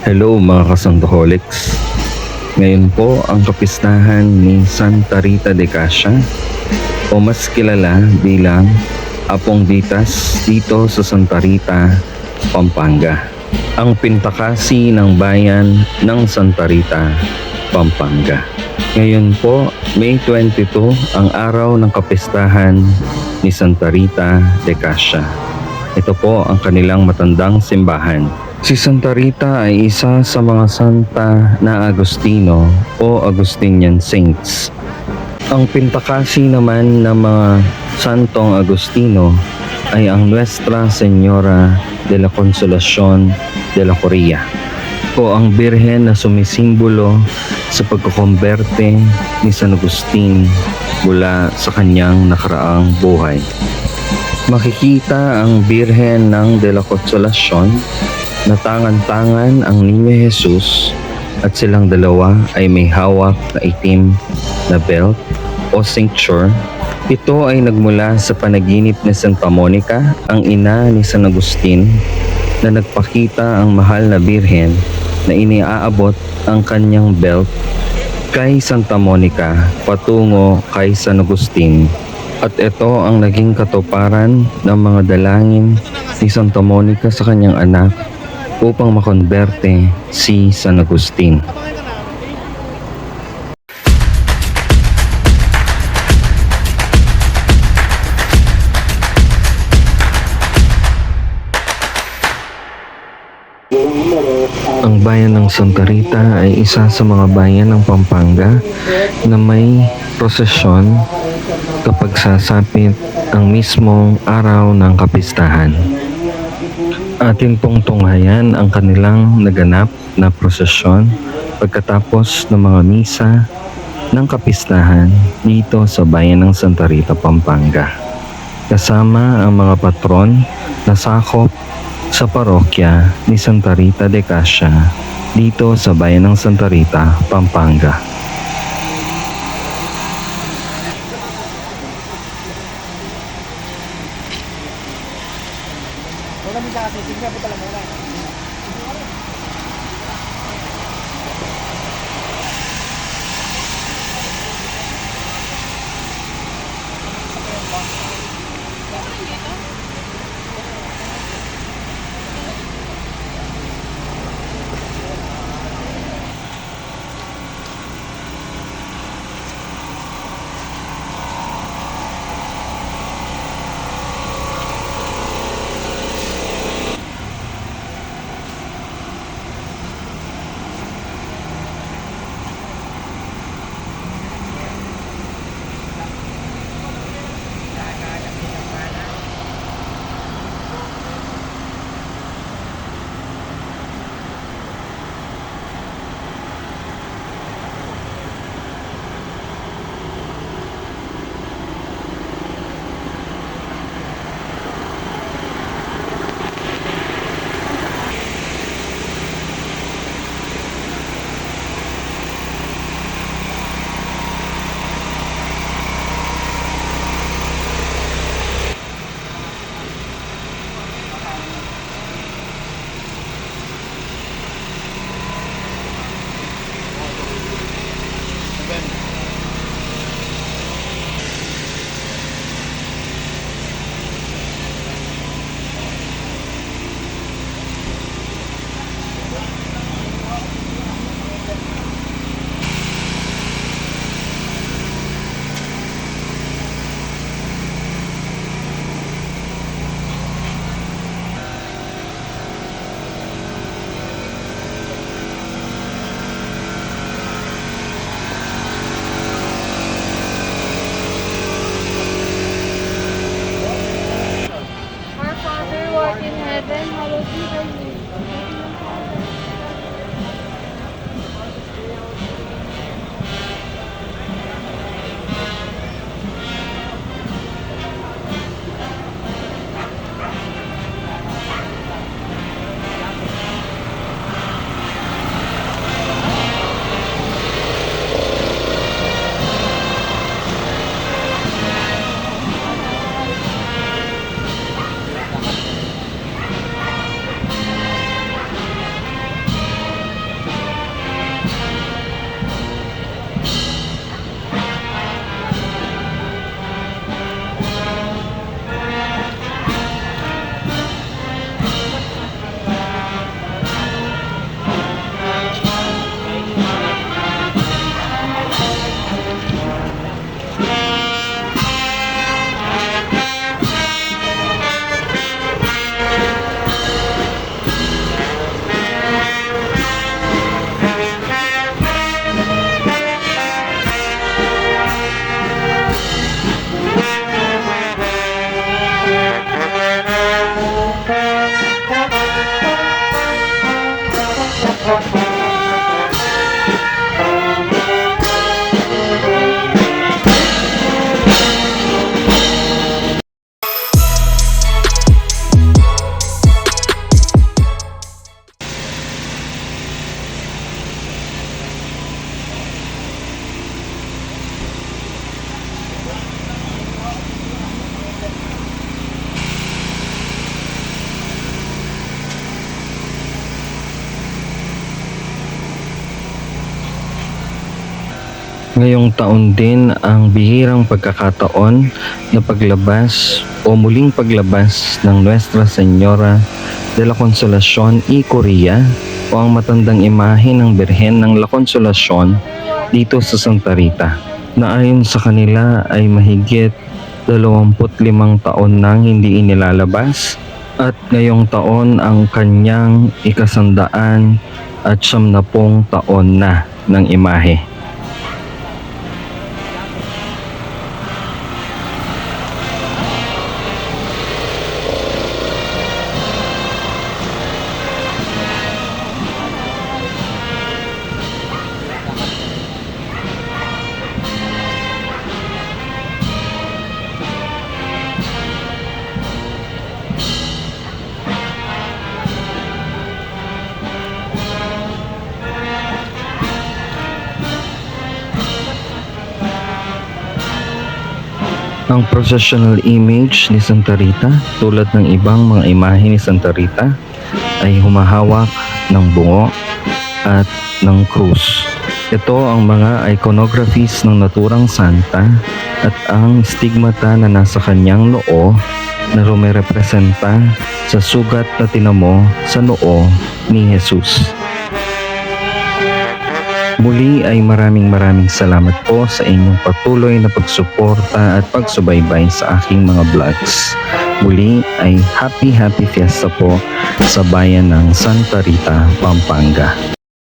Hello mga kasantoholics. Ngayon po ang kapistahan ni Santa Rita de Cassia o mas kilala bilang Apong Ditas dito sa Santa Rita, Pampanga. Ang pintakasi ng bayan ng Santa Rita, Pampanga. Ngayon po, May 22 ang araw ng kapistahan ni Santa Rita de Cassia. Ito po ang kanilang matandang simbahan. Si Santa Rita ay isa sa mga santa na Agustino o Agustinian Saints. Ang pintakasi naman ng mga santong Agustino ay ang Nuestra Señora de la Consolación de la Coria o ang birhen na sumisimbolo sa pagkukomberte ni San Agustin mula sa kanyang nakaraang buhay. Makikita ang birhen ng de la Consolación na tangan-tangan ang Niño Jesus at silang dalawa ay may hawak na itim na belt o cincture. Ito ay nagmula sa panaginip ni Santa Monica, ang ina ni San Agustin, na nagpakita ang mahal na birhen na iniaabot ang kanyang belt kay Santa Monica patungo kay San Agustin. At ito ang naging katuparan ng mga dalangin ni Santa Monica sa kanyang anak upang makonberte si San Agustin. Ang bayan ng Santa Rita ay isa sa mga bayan ng Pampanga na may prosesyon kapag sasapit ang mismong araw ng kapistahan. Atin pong tunghayan ang kanilang naganap na prosesyon pagkatapos ng mga misa ng kapistahan dito sa bayan ng Santa Rita, Pampanga. Kasama ang mga patron na sakop sa parokya ni Santa Rita de Cassia dito sa bayan ng Santa Rita, Pampanga. Ngayong taon din ang bihirang pagkakataon na paglabas o muling paglabas ng Nuestra Señora de la Consolacion y Korea o ang matandang imahe ng Birhen ng La Consolacion dito sa Santa Rita na ayon sa kanila ay mahigit 25 taon nang hindi inilalabas at ngayong taon ang kanyang ikasandaan at siyam na pong taon na ng imahe. Ang processional image ni Santa Rita tulad ng ibang mga imahe ni Santa Rita ay humahawak ng bungo at ng krus. Ito ang mga iconographies ng naturang santa at ang stigmata na nasa kanyang noo na rumerepresenta sa sugat na tinamo sa noo ni Jesus. Muli ay maraming maraming salamat po sa inyong patuloy na pagsuporta at pagsubaybay sa aking mga vlogs. Muli ay happy happy fiesta po sa bayan ng Santa Rita, Pampanga.